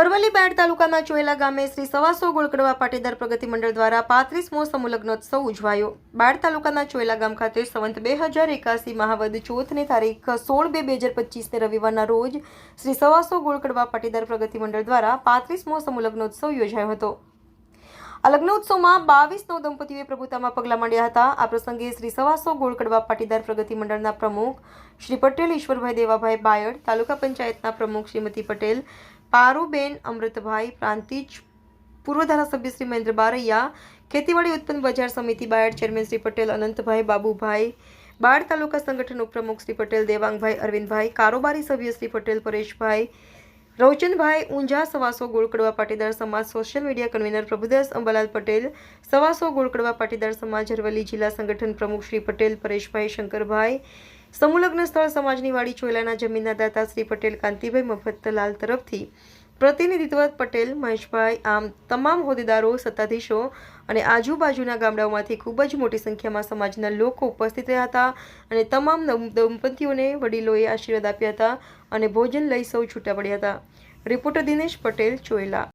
અરવલ્લી બાયડ તાલુકાના ચોયલા ગામે શ્રી સવાસો ગોળકડવા પાટીદાર પ્રગતિ મંડળ દ્વારા પાંત્રીસમો સમુલગ્નોત્સવ ઉજવાયો. બાયડ તાલુકાના ચોયલા ગામ ખાતે સંવંત બે હજાર એકાસી મહાવદ ચોથની તારીખ સોળ બે બે હજાર પચીસને રવિવારના રોજ શ્રી સવાસો ગોળકડવા પાટીદાર પ્રગતિ મંડળ દ્વારા પાંત્રીસમો સમુલગ્નોત્સવ યોજાયો હતો. આ લગ્નોત્સવમાં બાવીસ નવ દંપતીઓએ પ્રભુતામાં પગલાં માંડ્યા હતા. આ પ્રસંગે શ્રી સવાસો ગોળકડવા પાટીદાર પ્રગતિ મંડળના પ્રમુખ શ્રી પટેલ ઈશ્વરભાઈ દેવાભાઈ બાયડ, તાલુકા પંચાયતના પ્રમુખ શ્રીમતી પટેલ પારુબેન, અમૃતભાઈ પ્રાંતિજ, પૂર્વ ધારાસભ્ય શ્રી મહેન્દ્ર બારૈયા, ખેતીવાડી ઉત્પન્ન બજાર સમિતિ બાયડ ચેરમેન શ્રી પટેલ, અનંતભાઈ બાબુભાઈ, બાળ તાલુકા સંગઠન ઉપપ્રમુખ શ્રી પટેલ, દેવાંગભાઈ અરવિંદભાઈ, કારોબારી સભ્ય શ્રી પટેલ, પરેશભાઈ રવચંદભાઈ ઊંઝા સવાસો ગોળકડવા પાટીદાર સમાજ social media convener Prabhudas Ambalal Patel, સવાસો ગોળકડવા પાટીદાર સમાજ અરવલ્લી જિલ્લા સંગઠન પ્રમુખ શ્રી પટેલ, પરેશભાઈ શંકરભાઈ સમુલગ્ન સ્થળ સમાજની વાડી ચોયલાના જમીનના દાતા શ્રી પટેલ, કાંતિભાઈ મફતલાલ તરફથી પ્રતિનિધિત્વ પટેલ, મહેશભાઈ, આમ તમામ હોદ્દેદારો, સત્તાધીશો અને આજુબાજુના ગામડાઓમાંથી ખૂબ જ મોટી સંખ્યામાં સમાજના લોકો ઉપસ્થિત રહ્યા હતા અને તમામ દંપતીઓને વડીલોએ આશીર્વાદ આપ્યા હતા અને ભોજન લઈ સૌ છૂટા પડ્યા હતા. રિપોર્ટર દિનેશ પટેલ, ચોયલા.